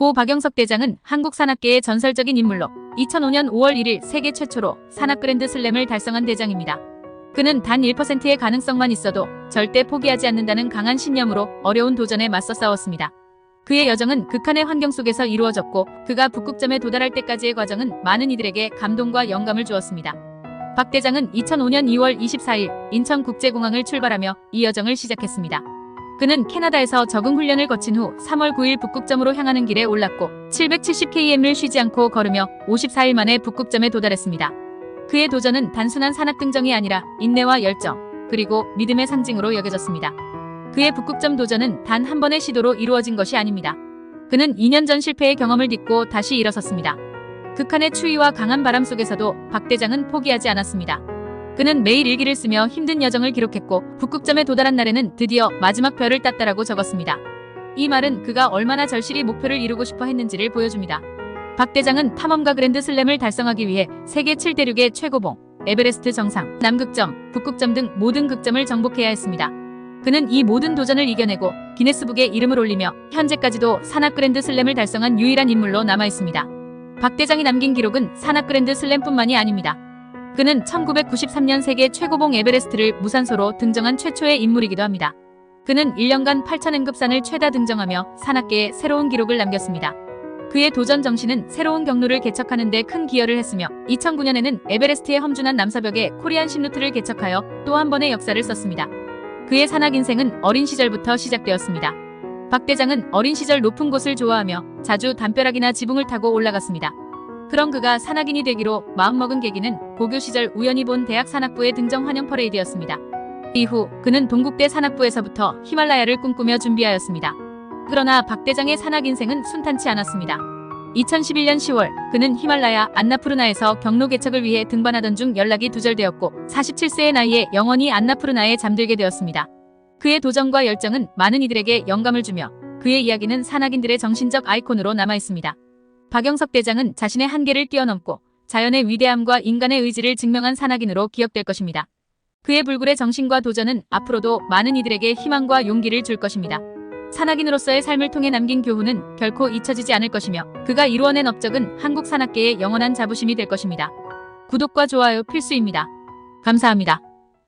고 박영석 대장은 한국 산악계의 전설적인 인물로 2005년 5월 1일 세계 최초로 산악 그랜드 슬램을 달성한 대장입니다. 그는 단 1%의 가능성만 있어도 절대 포기하지 않는다는 강한 신념으로 어려운 도전에 맞서 싸웠습니다. 그의 여정은 극한의 환경 속에서 이루어졌고 그가 북극점에 도달할 때까지의 과정은 많은 이들에게 감동과 영감을 주었습니다. 박 대장은 2005년 2월 24일 인천국제공항을 출발하며 이 여정을 시작했습니다. 그는 캐나다에서 적응 훈련을 거친 후 3월 9일 북극점으로 향하는 길에 올랐고 770km를 쉬지 않고 걸으며 54일 만에 북극점에 도달했습니다. 그의 도전은 단순한 산악 등정이 아니라 인내와 열정, 그리고 믿음의 상징으로 여겨졌습니다. 그의 북극점 도전은 단 한 번의 시도로 이루어진 것이 아닙니다. 그는 2년 전 실패의 경험을 딛고 다시 일어섰습니다. 극한의 추위와 강한 바람 속에서도 박 대장은 포기하지 않았습니다. 그는 매일 일기를 쓰며 힘든 여정을 기록했고 북극점에 도달한 날에는 드디어 마지막 별을 땄다라고 적었습니다. 이 말은 그가 얼마나 절실히 목표를 이루고 싶어 했는지를 보여줍니다. 박 대장은 탐험가 그랜드 슬램을 달성하기 위해 세계 7대륙의 최고봉, 에베레스트 정상, 남극점, 북극점 등 모든 극점을 정복해야 했습니다. 그는 이 모든 도전을 이겨내고 기네스북에 이름을 올리며 현재까지도 산악 그랜드 슬램을 달성한 유일한 인물로 남아 있습니다. 박 대장이 남긴 기록은 산악 그랜드 슬램뿐만이 아닙니다. 그는 1993년 세계 최고봉 에베레스트를 무산소로 등정한 최초의 인물이기도 합니다. 그는 1년간 8,000N급산을 최다 등정하며 산악계에 새로운 기록을 남겼습니다. 그의 도전 정신은 새로운 경로를 개척하는 데 큰 기여를 했으며 2009년에는 에베레스트의 험준한 남서벽에 코리안 신루트를 개척하여 또 한 번의 역사를 썼습니다. 그의 산악 인생은 어린 시절부터 시작되었습니다. 박 대장은 어린 시절 높은 곳을 좋아하며 자주 담벼락이나 지붕을 타고 올라갔습니다. 그런 그가 산악인이 되기로 마음먹은 계기는 고교 시절 우연히 본 대학 산악부의 등정 환영 퍼레이드였습니다. 이후 그는 동국대 산악부에서부터 히말라야를 꿈꾸며 준비하였습니다. 그러나 박 대장의 산악 인생은 순탄치 않았습니다. 2011년 10월 그는 히말라야 안나푸르나에서 경로 개척을 위해 등반하던 중 연락이 두절되었고 47세의 나이에 영원히 안나푸르나에 잠들게 되었습니다. 그의 도전과 열정은 많은 이들에게 영감을 주며 그의 이야기는 산악인들의 정신적 아이콘으로 남아 있습니다. 박영석 대장은 자신의 한계를 뛰어넘고 자연의 위대함과 인간의 의지를 증명한 산악인으로 기억될 것입니다. 그의 불굴의 정신과 도전은 앞으로도 많은 이들에게 희망과 용기를 줄 것입니다. 산악인으로서의 삶을 통해 남긴 교훈은 결코 잊혀지지 않을 것이며 그가 이루어낸 업적은 한국 산악계의 영원한 자부심이 될 것입니다. 구독과 좋아요 필수입니다. 감사합니다.